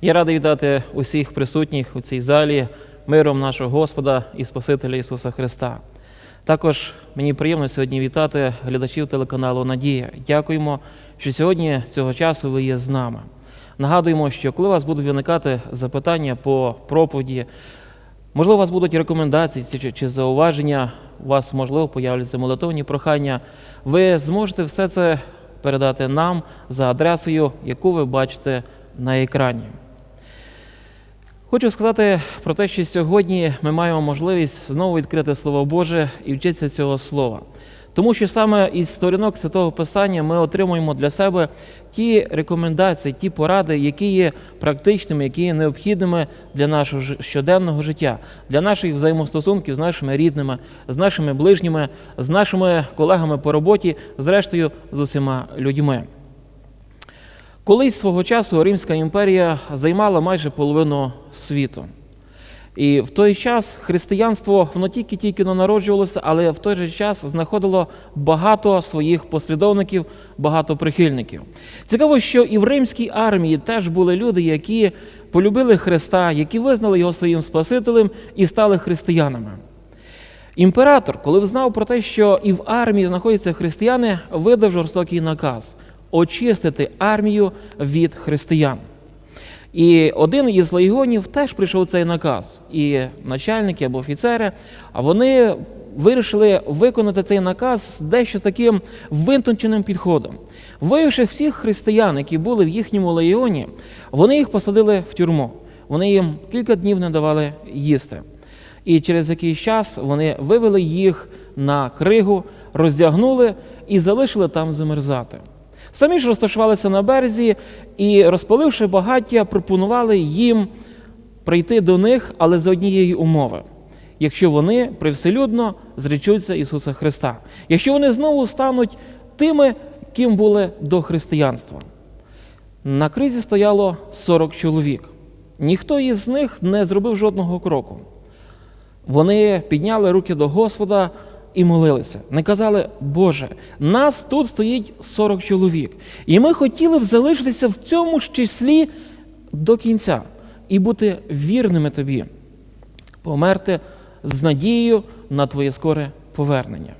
Я радий вітати усіх присутніх у цій залі миром нашого Господа і Спасителя Ісуса Христа. Також мені приємно сьогодні вітати глядачів телеканалу Надія. Дякуємо, що сьогодні цього часу ви є з нами. Нагадуємо, що коли у вас будуть виникати запитання по проповіді, можливо, у вас будуть рекомендації чи, зауваження, у вас, можливо, появляться молитовні прохання, ви зможете все це передати нам за адресою, яку ви бачите на екрані. Хочу сказати про те, що сьогодні ми маємо можливість знову відкрити Слово Боже і вчитися цього слова. Тому що саме із сторінок Святого Писання ми отримуємо для себе ті рекомендації, ті поради, які є практичними, які є необхідними для нашого щоденного життя, для наших взаємостосунків з нашими рідними, з нашими ближніми, з нашими колегами по роботі, зрештою з усіма людьми. Колись свого часу Римська імперія займала майже половину світу. І в той час християнство воно тільки-тільки народжувалося, але в той же час знаходило багато своїх послідовників, багато прихильників. Цікаво, що і в римській армії теж були люди, які полюбили Христа, які визнали його своїм Спасителем і стали християнами. Імператор, коли взнав про те, що і в армії знаходяться християни, видав жорстокий наказ очистити армію від християн. І один із легіонів теж прийшов цей наказ. І начальники або офіцери, а вони вирішили виконати цей наказ з дещо таким винтонченим підходом. Виявивши всіх християн, які були в їхньому легіоні, вони їх посадили в тюрму. Вони їм кілька днів не давали їсти. І через якийсь час вони вивели їх на кригу, роздягнули і залишили там замерзати. Самі ж розташувалися на березі і, розпаливши багаття, пропонували їм прийти до них, але за однієї умови. Якщо вони привселюдно зречуться Ісуса Христа, якщо вони знову стануть тими, ким були до християнства. На кризі стояло 40 чоловік. Ніхто із них не зробив жодного кроку. Вони підняли руки до Господа і молилися. Не казали, Боже, нас тут стоїть 40 чоловік. І ми хотіли б залишитися в цьому ж числі до кінця і бути вірними тобі, померти з надією на твоє скоре повернення.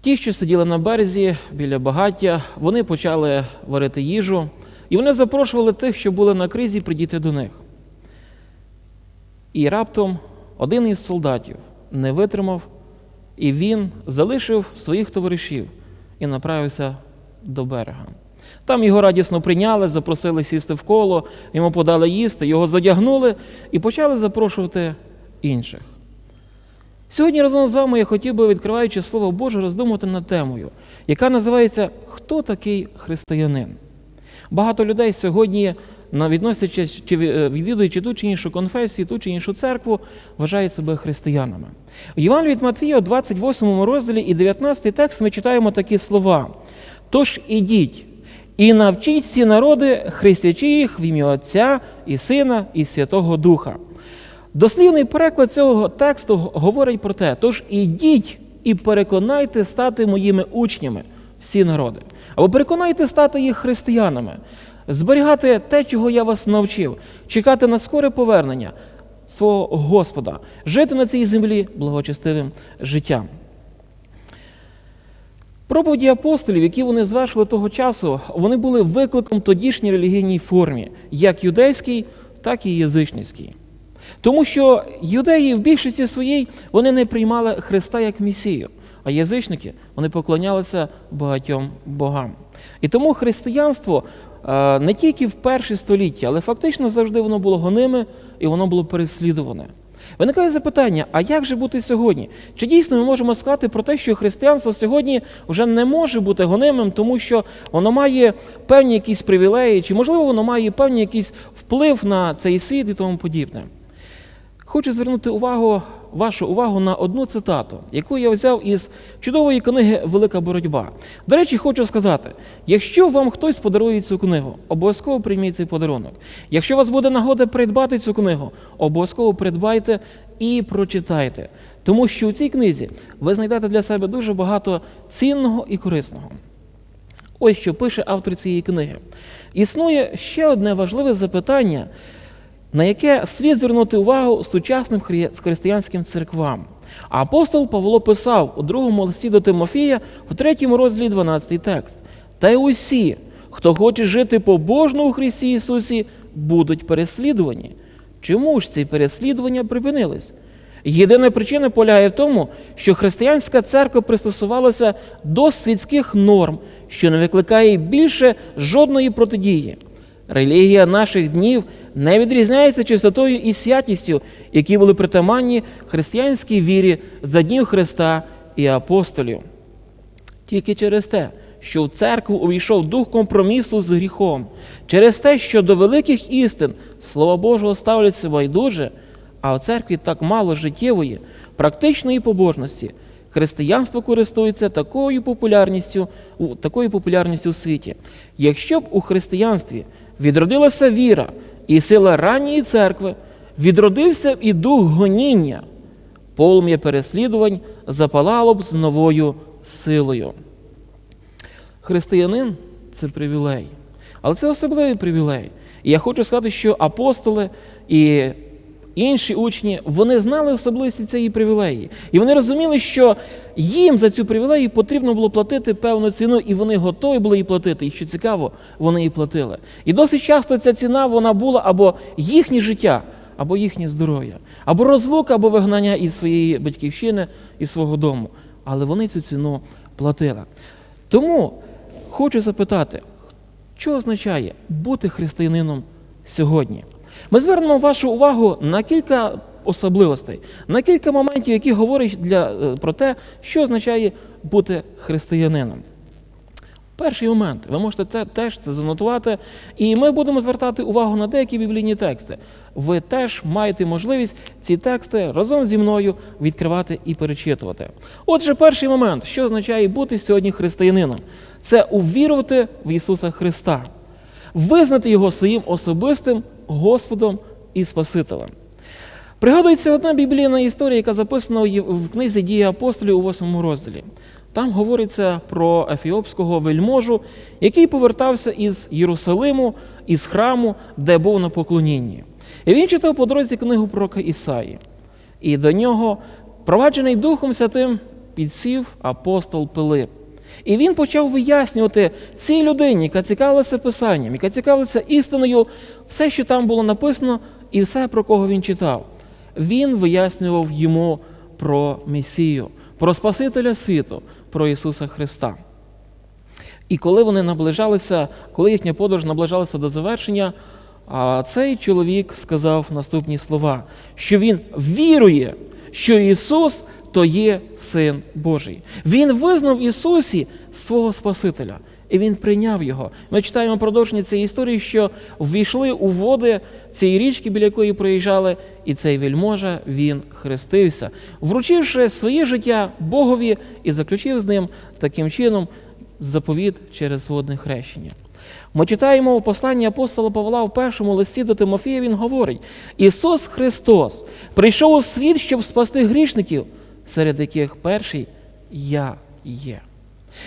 Ті, що сиділи на березі біля багаття, вони почали варити їжу, і вони запрошували тих, що були на кризі, прийти до них. І раптом один із солдатів не витримав, і він залишив своїх товаришів і направився до берега. Там його радісно прийняли, запросили сісти в коло, йому подали їсти, його задягнули і почали запрошувати інших. Сьогодні разом з вами я хотів би, відкриваючи Слово Боже, роздумати над темою, яка називається Хто такий християнин? Багато людей сьогодні, на- відносячись чи е, відвідуючи ту чи іншу конфесію, ту чи іншу церкву, вважають себе християнами. У Євангелії від Матвія, у 28 розділі і 19 текст ми читаємо такі слова: Тож ідіть і навчіть ці народи, хрестячи їх в ім'я Отця і Сина і Святого Духа. Дослівний переклад цього тексту говорить про те: тож ідіть і переконайте стати моїми учнями всі народи, або переконайте стати їх християнами, зберігати те, чого я вас навчив, чекати на скоре повернення свого Господа, жити на цій землі благочестивим життям. Проповіді апостолів, які вони звершили того часу, вони були викликом тодішній релігійній формі, як юдейській, так і язичницькій. Тому що юдеї в більшості своїй вони не приймали Христа як Месію, а язичники вони поклонялися багатьом богам. І тому християнство не тільки в перші століття, але фактично завжди воно було гониме і воно було переслідуване. Виникає запитання: а як же бути сьогодні? Чи дійсно ми можемо сказати про те, що християнство сьогодні вже не може бути гонимим, тому що воно має певні якісь привілеї, чи можливо воно має певний якийсь вплив на цей світ і тому подібне? Хочу звернути увагу, вашу увагу на одну цитату, яку я взяв із чудової книги Велика боротьба. До речі, хочу сказати: якщо вам хтось подарує цю книгу, обов'язково прийміть цей подарунок. Якщо у вас буде нагода придбати цю книгу, обов'язково придбайте і прочитайте. Тому що у цій книзі ви знайдете для себе дуже багато цінного і корисного. Ось що пише автор цієї книги. Існує ще одне важливе запитання, на яке слід звернути увагу сучасним християнським церквам. А апостол Павло писав у другому листі до Тимофія в третьому розділі 12 текст. Та й усі, хто хоче жити побожно у Христі Ісусі, будуть переслідувані. Чому ж ці переслідування припинились? Єдина причина полягає в тому, що християнська церква пристосувалася до світських норм, що не викликає більше жодної протидії. Релігія наших днів не відрізняється чистотою і святістю, які були притаманні християнській вірі за днів Христа і апостолів. Тільки через те, що в церкву увійшов дух компромісу з гріхом, через те, що до великих істин Слова Божого ставляться байдуже, а в церкві так мало життєвої, практичної побожності, християнство користується такою популярністю, такою популярністю у світі. Якщо б у християнстві відродилася віра і сила ранньої церкви, відродився і дух гоніння, полум'я переслідувань запалало б з новою силою. Християнин це привілей, але це особливий привілей. І я хочу сказати, що апостоли і інші учні вони знали особливості цієї привілеї. І вони розуміли, що їм за цю привілею потрібно було платити певну ціну, і вони готові були її платити. І що цікаво, вони її платили. І досить часто ця ціна вона була або їхнє життя, або їхнє здоров'я, або розлука, або вигнання із своєї батьківщини, із свого дому. Але вони цю ціну платили. Тому хочу запитати, що означає бути християнином сьогодні? Ми звернемо вашу увагу на кілька особливостей, на кілька моментів, які говорять для, е, про те, що означає бути християнином. Перший момент, ви можете це теж це занотувати, і ми будемо звертати увагу на деякі біблійні тексти. Ви теж маєте можливість ці тексти разом зі мною відкривати і перечитувати. Отже, перший момент, що означає бути сьогодні християнином, це увірувати в Ісуса Христа, визнати Його своїм особистим Господом і Спасителем. Пригадується одна біблійна історія, яка записана в книзі Дії апостолів у 8 розділі. Там говориться про ефіопського вельможу, який повертався із Єрусалиму, із храму, де був на поклонінні. І він читав по дорозі книгу пророка Ісаї. І до нього, проваджений Духом Святим, підсів апостол Пилип. І він почав вияснювати цій людині, яка цікавилася писанням, яка цікавилася істиною, все, що там було написано, і все, про кого він читав. Він вияснював йому про Месію, про Спасителя світу, про Ісуса Христа. І коли вони наближалися, коли їхня подорож наближалася до завершення, цей чоловік сказав наступні слова, що він вірує, що Ісус то є Син Божий. Він визнав Ісусі свого Спасителя. І він прийняв його. Ми читаємо продовження цієї історії, що ввійшли у води цієї річки, біля якої проїжджали, і цей вельможа він хрестився, вручивши своє життя Богові і заключив з ним таким чином заповіт через водне хрещення. Ми читаємо у посланні апостола Павла в першому листі до Тимофія, він говорить: Ісус Христос прийшов у світ, щоб спасти грішників, серед яких перший я є.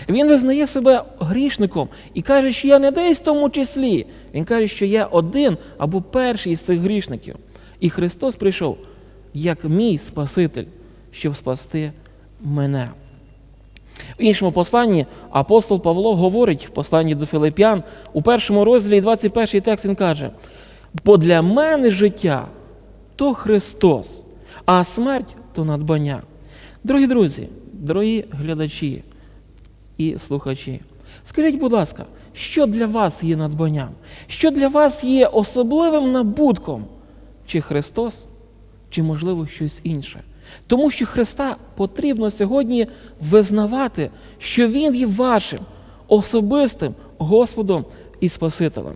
Він визнає себе грішником і каже, що я не десь в тому числі. Він каже, що я один або перший із цих грішників. І Христос прийшов як мій Спаситель, щоб спасти мене. В іншому посланні апостол Павло говорить в посланні до Филип'ян у першому розділі 21 текст він каже: бо для мене життя то Христос, а смерть то надбання. Дорогі друзі, дорогі глядачі і слухачі, скажіть, будь ласка, що для вас є надбанням? Що для вас є особливим набутком? Чи Христос, чи, можливо, щось інше? Тому що Христа потрібно сьогодні визнавати, що Він є вашим особистим Господом і Спасителем.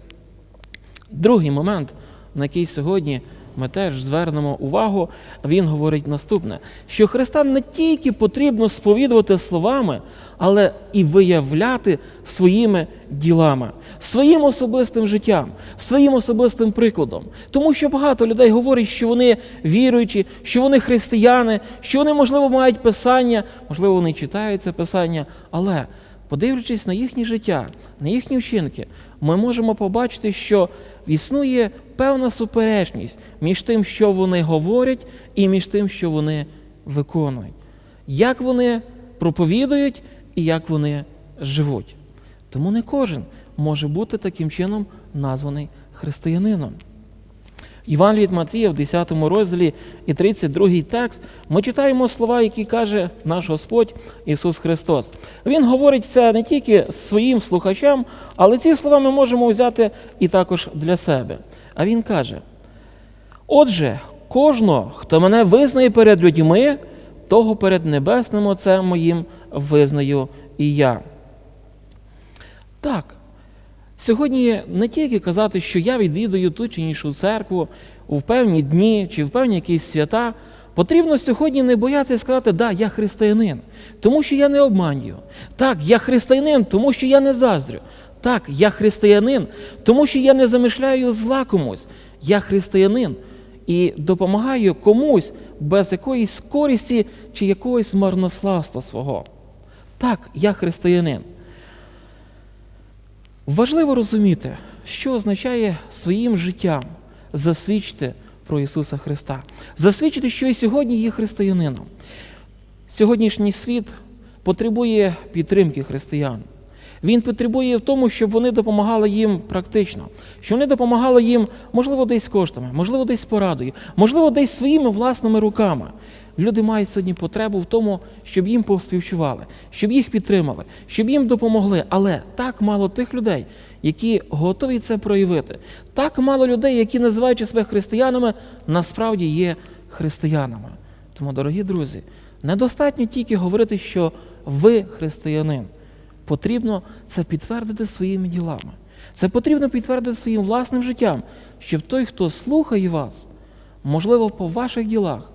Другий момент, на який сьогодні ми теж звернемо увагу, він говорить наступне: що Христа не тільки потрібно сповідувати словами, але і виявляти своїми ділами, своїм особистим життям, своїм особистим прикладом. Тому що багато людей говорять, що вони віруючі, що вони християни, що вони, можливо, мають писання, можливо, вони читають це писання, але подивлячись на їхнє життя, на їхні вчинки, ми можемо побачити, що існує певна суперечність між тим, що вони говорять, і між тим, що вони виконують. Як вони проповідують і як вони живуть. Тому не кожен може бути таким чином названий християнином. Іван від Матвія в 10 розділі і 32 текст ми читаємо слова, які каже наш Господь Ісус Христос. Він говорить це не тільки своїм слухачам, але ці слова ми можемо взяти і також для себе. А Він каже: Отже, кожного, хто мене визнає перед людьми, того перед Небесним Отцем моїм визнаю і я. Так, Сьогодні не тільки казати, що я відвідую ту чи іншу церкву у певні дні чи в певні якісь свята. Потрібно сьогодні не боятися сказати, да, я християнин, тому що я не обманюю. Так, я християнин, тому що я не заздрю. Так, я християнин, тому що я не замишляю зла комусь. Я християнин і допомагаю комусь без якоїсь користі чи якогось марнославства свого. Так, я християнин. Важливо розуміти, що означає своїм життям засвідчити про Ісуса Христа, засвідчити, що і сьогодні є християнином. Сьогоднішній світ потребує підтримки християн. Він потребує в тому, щоб вони допомагали їм практично, щоб вони допомагали їм, можливо, десь коштами, можливо, десь порадою, можливо, десь своїми власними руками. Люди мають сьогодні потребу в тому, щоб їм поспівчували, щоб їх підтримали, щоб їм допомогли. Але так мало тих людей, які готові це проявити. Так мало людей, які, називаючи себе християнами, насправді є християнами. Тому, дорогі друзі, недостатньо тільки говорити, що ви християнин. Потрібно це підтвердити своїми ділами. Це потрібно підтвердити своїм власним життям, щоб той, хто слухає вас, можливо, по ваших ділах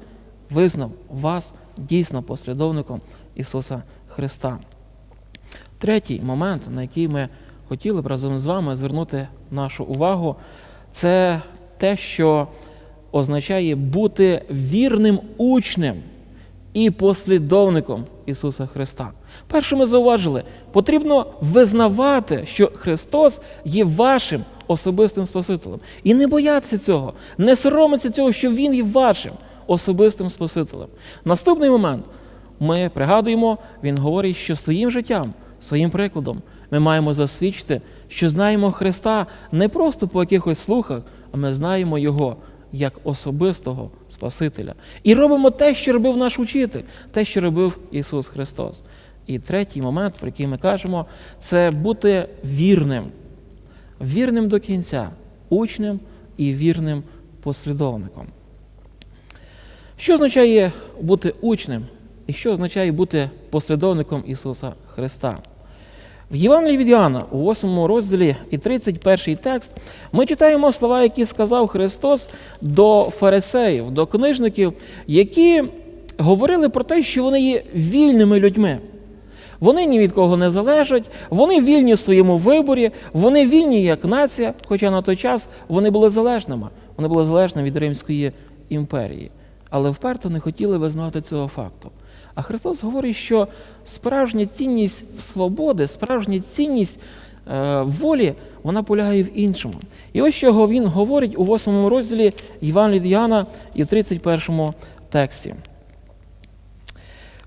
визнав вас дійсно послідовником Ісуса Христа. Третій момент, на який ми хотіли б разом з вами звернути нашу увагу, це те, що означає бути вірним учнем і послідовником Ісуса Христа. Перше ми зауважили, потрібно визнавати, що Христос є вашим особистим Спасителем. І не боятися цього, не соромитися цього, що Він є вашим особистим Спасителем. Наступний момент ми пригадуємо, він говорить, що своїм життям, своїм прикладом ми маємо засвідчити, що знаємо Христа не просто по якихось слухах, а ми знаємо Його як особистого Спасителя. І робимо те, що робив наш учитель, те, що робив Ісус Христос. І третій момент, про який ми кажемо, це бути вірним, вірним до кінця, учнем і вірним послідовником. Що означає бути учнем і що означає бути послідовником Ісуса Христа? В Євангелії від Іоанна, у 8 розділі і 31 текст, ми читаємо слова, які сказав Христос до фарисеїв, до книжників, які говорили про те, що вони є вільними людьми. Вони ні від кого не залежать, вони вільні в своєму виборі, вони вільні як нація, хоча на той час вони були залежними. Вони були залежні від Римської імперії. Але вперто не хотіли визнавати цього факту. А Христос говорить, що справжня цінність свободи, справжня цінність е, волі, вона полягає в іншому. І ось чого він говорить у 8 розділі Іван від Яна і в 31 тексті.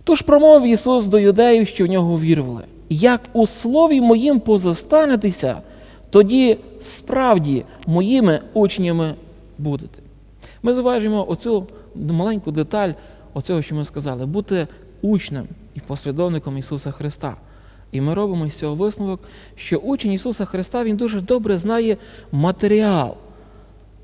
Тож промовив Ісус до юдеїв, що в нього вірували. Як у слові моїм позостанетеся, тоді справді моїми учнями будете. Ми зважимо оцю маленьку деталь оцього, що ми сказали, бути учнем і послідовником Ісуса Христа. І ми робимо з цього висновок, що учень Ісуса Христа Він дуже добре знає матеріал,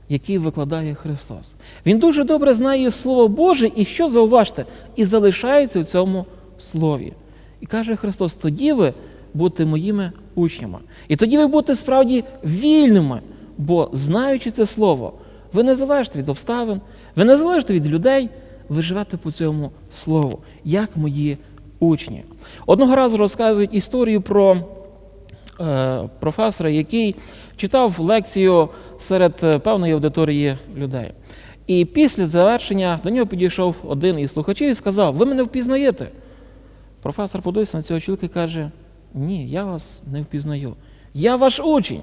який викладає Христос. Він дуже добре знає Слово Боже, і що зауважте, і залишається в цьому слові. І каже Христос: тоді ви будете моїми учнями. І тоді ви будете справді вільними, бо знаючи це слово, ви не залежите від обставин, ви не залежите від людей, ви живете по цьому слову, як мої учні. Одного разу розказують історію про е, професора, який читав лекцію серед е, певної аудиторії людей. І після завершення до нього підійшов один із слухачів і сказав: Ви мене впізнаєте? Професор подивився на цього чоловіка і каже: Ні, я вас не впізнаю. Я ваш учень.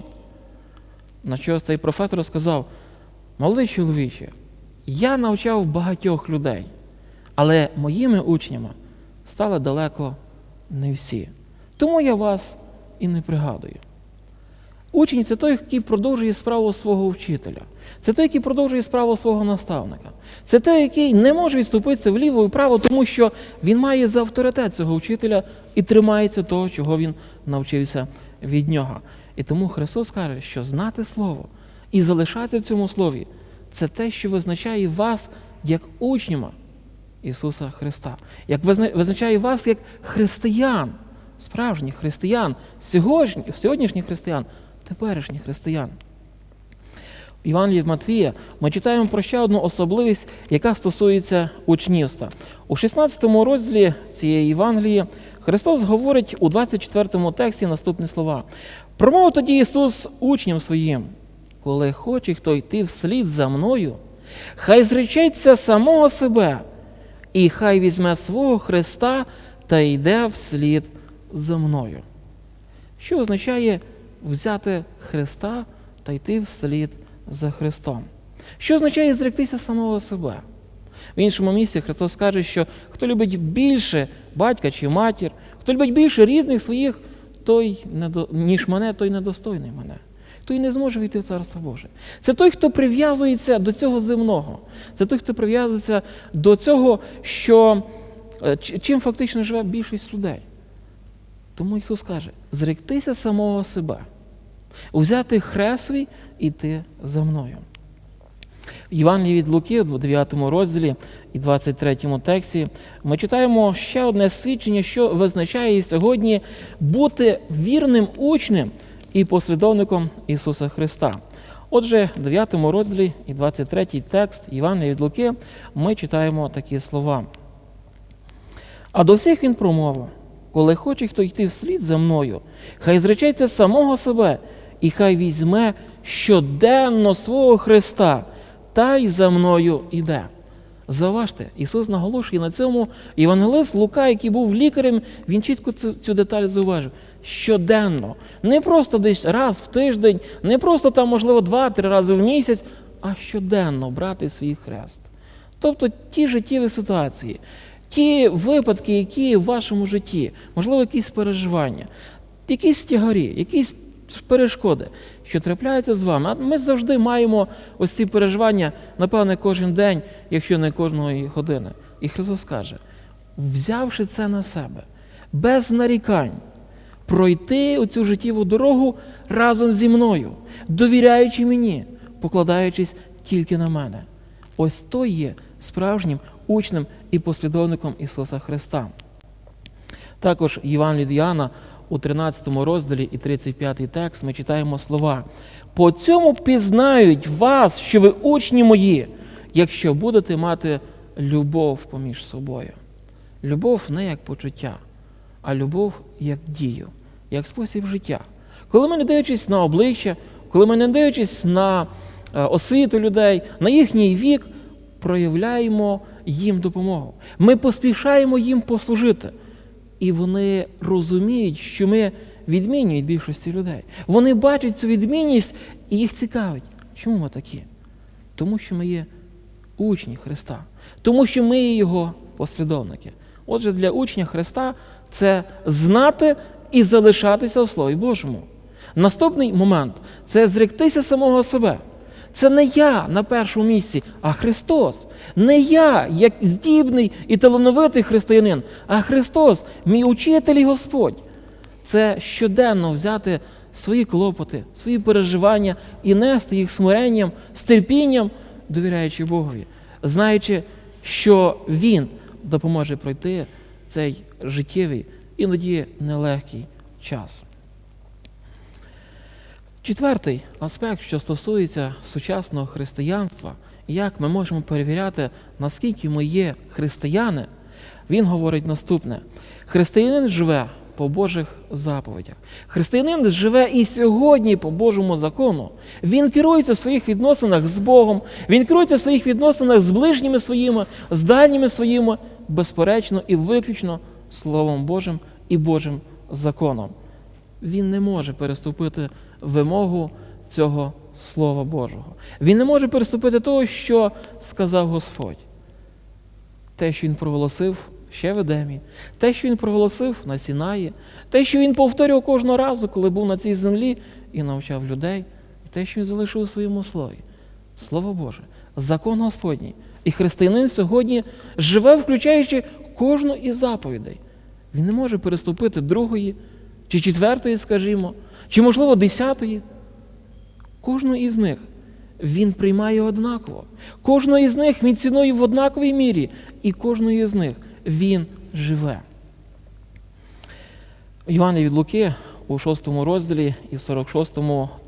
На що цей професор сказав: молодий чоловіче, я навчав багатьох людей, але моїми учнями стали далеко не всі. Тому я вас і не пригадую. Учень це той, який продовжує справу свого вчителя. Це той, який продовжує справу свого наставника. Це той, який не може відступитися вліво і вправо, тому що він має за авторитет цього вчителя і тримається того, чого він навчився від нього. І тому Христос каже, що знати Слово і залишатися в цьому слові це те, що визначає вас як учняма Ісуса Христа, як визначає вас як християн, справжніх християн, сьогоднішніх, християн, теперішніх християн. Євангелії від Матвія ми читаємо про ще одну особливість, яка стосується учнівства. У 16 розділі цієї Євангелії Христос говорить у 24 тексті наступні слова. Промовив тоді Ісус учням своїм, коли хоче хто йти вслід за мною, хай зречеться самого себе, і хай візьме свого Христа та йде вслід за мною. Що означає взяти Христа та йти вслід за Христом? Що означає зректися самого себе? В іншому місці Христос каже, що хто любить більше батька чи матір, хто любить більше рідних своїх, той, ніж мене, той недостойний мене. Той не зможе війти в Царство Боже. Це той, хто прив'язується до цього земного. Це той, хто прив'язується до цього, що е, чим фактично живе більшість людей. Тому Ісус каже: зректися самого себе, взяти хрест свій і йти за мною. Євангелії від Луки, в 9 розділі і 23 тексті, ми читаємо ще одне свідчення, що визначає сьогодні бути вірним учнем і послідовником Ісуса Христа. Отже, в 9 розділі і 23 текст Євангелія від Луки ми читаємо такі слова. А до всіх він промовив, коли хоче хто йти вслід за мною, хай зречеться самого себе, і хай візьме щоденно свого Христа, та й за мною іде. Заважте, Ісус наголошує на цьому. Євангелист Лука, який був лікарем, він чітко цю деталь зауважив. Щоденно. Не просто десь раз в тиждень, не просто там, можливо, два-три рази в місяць, а щоденно брати свій хрест. Тобто ті життєві ситуації, ті випадки, які в вашому житті, можливо, якісь переживання, якісь тягарі, якісь перешкоди, що трапляються з вами. А ми завжди маємо ось ці переживання, напевне, кожен день, якщо не кожної години. І Христос каже, взявши це на себе, без нарікань, пройти оцю життєву дорогу разом зі мною, довіряючи мені, покладаючись тільки на мене. Ось то є справжнім учнем і послідовником Ісуса Христа. Також Іван від у 13 розділі і 35 текст ми читаємо слова. По цьому пізнають вас, що ви учні мої, якщо будете мати любов поміж собою. Любов не як почуття, а любов як дію, як спосіб життя. Коли ми не дивлячись на обличчя, коли ми не дивлячись на е, освіту людей, на їхній вік, проявляємо їм допомогу. Ми поспішаємо їм послужити. І вони розуміють, що ми відмінні від більшості людей. Вони бачать цю відмінність і їх цікавить. Чому ми такі? Тому що ми є учні Христа, тому що ми є Його послідовники. Отже, для учня Христа це знати і залишатися в Слові Божому. Наступний момент це зректися самого себе. Це не я на першому місці, а Христос. Не я, як здібний і талановитий християнин, а Христос, мій учитель і Господь. Це щоденно взяти свої клопоти, свої переживання і нести їх смиренням, з терпінням, довіряючи Богові, знаючи, що Він допоможе пройти цей життєвий, іноді нелегкий час. Четвертий аспект, що стосується сучасного християнства, як ми можемо перевіряти, наскільки ми є християни, він говорить наступне: християнин живе по Божих заповідях. Християнин живе і сьогодні по Божому закону. Він керується в своїх відносинах з Богом, він керується в своїх відносинах з ближніми своїми, з дальніми своїми, безперечно і виключно Словом Божим і Божим законом. він не може переступити вимогу цього Слова Божого. Він не може переступити того, що сказав Господь. Те, що він проголосив ще в Едемі, те, що він проголосив на Сінаї, те, що він повторював кожного разу, коли був на цій землі і навчав людей, і те, що він залишив у своєму слові. Слово Боже, закон Господній. І християнин сьогодні живе, включаючи кожну із заповідей. Він не може переступити другої чи четвертої, скажімо, чи, можливо, десятої. Кожну із них він приймає однаково. Кожну із них він цінує в однаковій мірі, і кожної з них він живе. Івана від Луки у 6 розділі і 46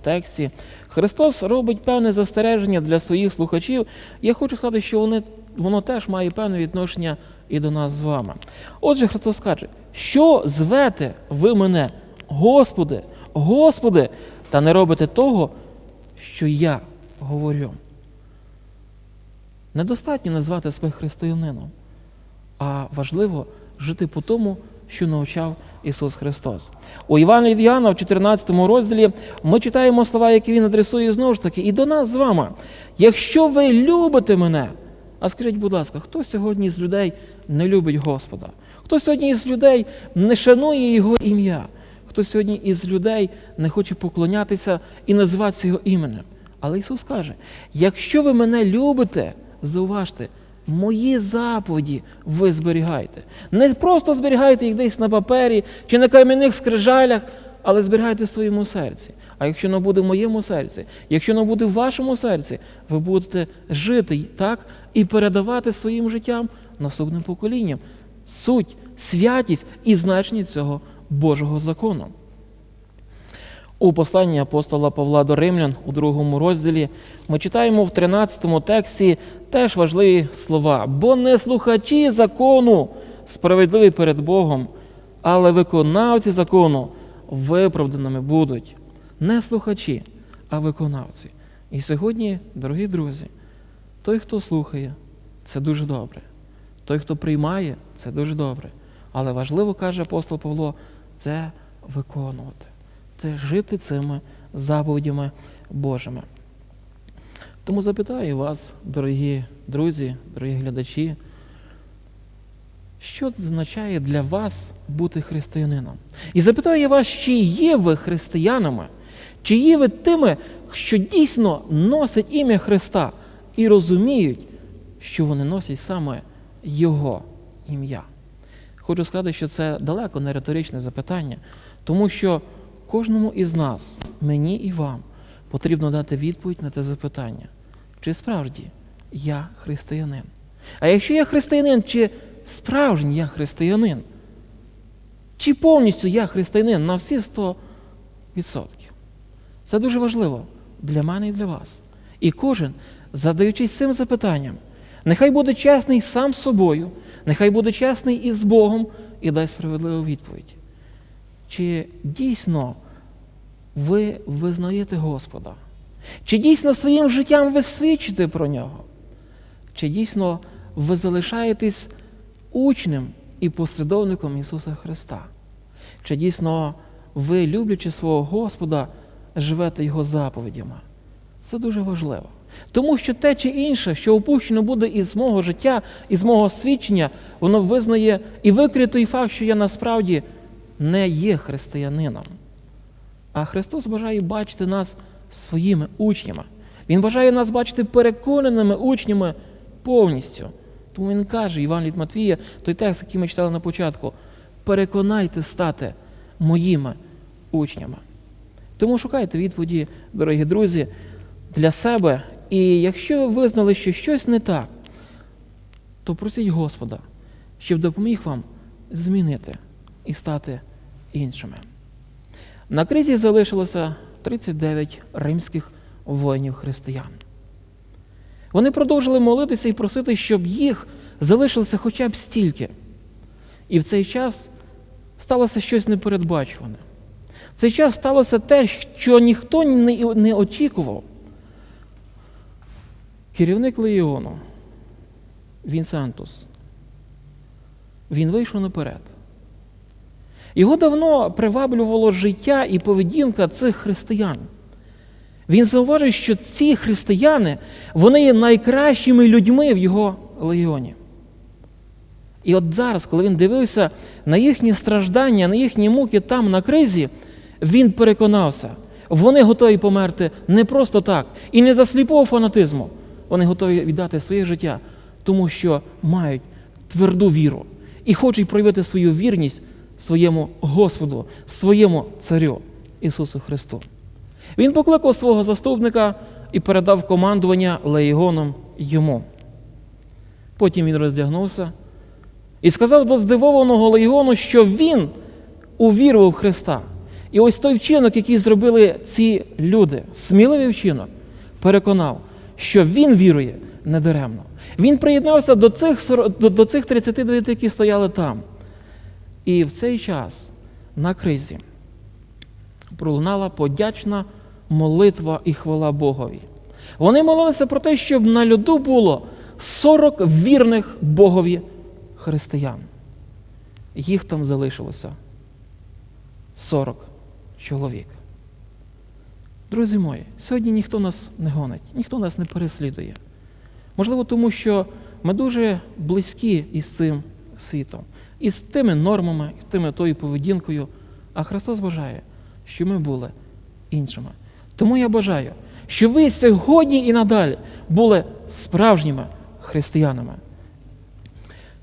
тексті Христос робить певне застереження для своїх слухачів. Я хочу сказати, що вони, воно теж має певне відношення і до нас з вами. Отже, Христос каже, що звете ви мене, Господи, Господи, та не робите того, що я говорю. Недостатньо назвати себе християнином, а важливо жити по тому, що навчав Ісус Христос. У Івана від в 14 розділі ми читаємо слова, які Він адресує знову ж таки, і до нас з вами. Якщо ви любите мене, а скажіть, будь ласка, хто сьогодні з людей не любить Господа? Хто сьогодні із людей не шанує Його ім'я? Хто сьогодні із людей не хоче поклонятися і називатися Його іменем? Але Ісус каже: якщо ви мене любите, зауважте, мої заповіді ви зберігайте. Не просто зберігайте їх десь на папері чи на кам'яних скрижалях, але зберігайте в своєму серці. А якщо не буде в моєму серці, якщо не буде в вашому серці, ви будете жити так і передавати своїм життям наступним поколінням суть, святість і значення цього Божого закону. У посланні апостола Павла до Римлян у другому розділі ми читаємо в 13 тексті теж важливі слова. Бо не слухачі закону справедливі перед Богом, але виконавці закону виправданими будуть. Не слухачі, а виконавці. І сьогодні, дорогі друзі, той, хто слухає, це дуже добре. Той, хто приймає, це дуже добре. Але важливо, каже апостол Павло, це виконувати це жити цими заповідями Божими. Тому запитаю вас, дорогі друзі, дорогі глядачі, що означає для вас бути християнином? І запитаю вас, чи є ви християнами, чи є ви тими, що дійсно носять ім'я Христа і розуміють, що вони носять саме Його ім'я. Хочу сказати, що це далеко не риторичне запитання, тому що кожному із нас, мені і вам, потрібно дати відповідь на те запитання, чи справді я християнин. А якщо я християнин, чи справжній я християнин? Чи повністю я християнин на всі 100%? Це дуже важливо для мене і для вас. І кожен, задаючись цим запитанням, нехай буде чесний сам з собою, нехай буде чесний із Богом і дасть справедливу відповідь. Чи дійсно ви визнаєте Господа? Чи дійсно своїм життям ви свідчите про нього? Чи дійсно ви залишаєтесь учнем і послідовником Ісуса Христа? Чи дійсно ви, люблячи свого Господа, живете Його заповідями? Це дуже важливо. Тому що те чи інше, що опущено буде із мого життя, із мого свідчення, воно визнає і викриє той факт, що я насправді не є християнином. А Христос бажає бачити нас своїми учнями. Він бажає нас бачити переконаними учнями повністю. Тому Він каже, Іван від Матвія, той текст, який ми читали на початку, переконайте стати моїми учнями. Тому шукайте відповіді, дорогі друзі, для себе. І якщо ви визнали, що щось не так, то просіть Господа, щоб допоміг вам змінити і стати іншими. На кризі залишилося 39 римських воїнів християн. Вони продовжили молитися і просити, щоб їх залишилося хоча б стільки. І в цей час сталося щось непередбачуване. Цей час сталося те, що ніхто не очікував. Керівник Легіону Вінсентус, він вийшов наперед. Його давно приваблювало життя і поведінка цих християн. Він зауважив, що ці християни вони є найкращими людьми в його легіоні. І от зараз, коли він дивився на їхні страждання, на їхні муки там на кризі, він переконався, вони готові померти не просто так і не за сліпого фанатизму. Вони готові віддати своє життя, тому що мають тверду віру і хочуть проявити свою вірність своєму Господу, своєму Царю Ісусу Христу. Він покликав свого заступника і передав командування легіоном йому. Потім він роздягнувся і сказав до здивованого легіону, що він увірував в Христа. І ось той вчинок, який зробили ці люди, сміливий вчинок, переконав, що він вірує недаремно. Він приєднався до цих, до, цих 39, які стояли там. І в цей час на кризі пролунала подячна молитва і хвала Богові. Вони молилися про те, щоб на льоду було 40 вірних Богові християн. Їх там залишилося 40 чоловік. Друзі мої, сьогодні ніхто нас не гонить, ніхто нас не переслідує. Можливо, тому що ми дуже близькі із цим світом, із тими нормами, і тими тою поведінкою, а Христос бажає, щоб ми були іншими. Тому я бажаю, щоб ви сьогодні і надалі були справжніми християнами.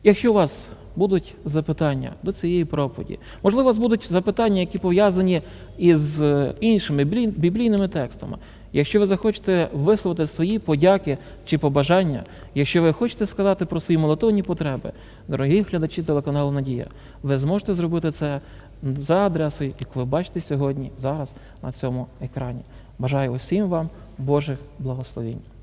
Якщо у вас будуть запитання до цієї проповіді, можливо, у вас будуть запитання, які пов'язані із е, іншими біблій- біблійними текстами. Якщо ви захочете висловити свої подяки чи побажання, якщо ви хочете сказати про свої молитовні потреби, дорогі глядачі телеканалу Надія, ви зможете зробити це за адресою, яку ви бачите сьогодні, зараз на цьому екрані. Бажаю усім вам Божих благословень.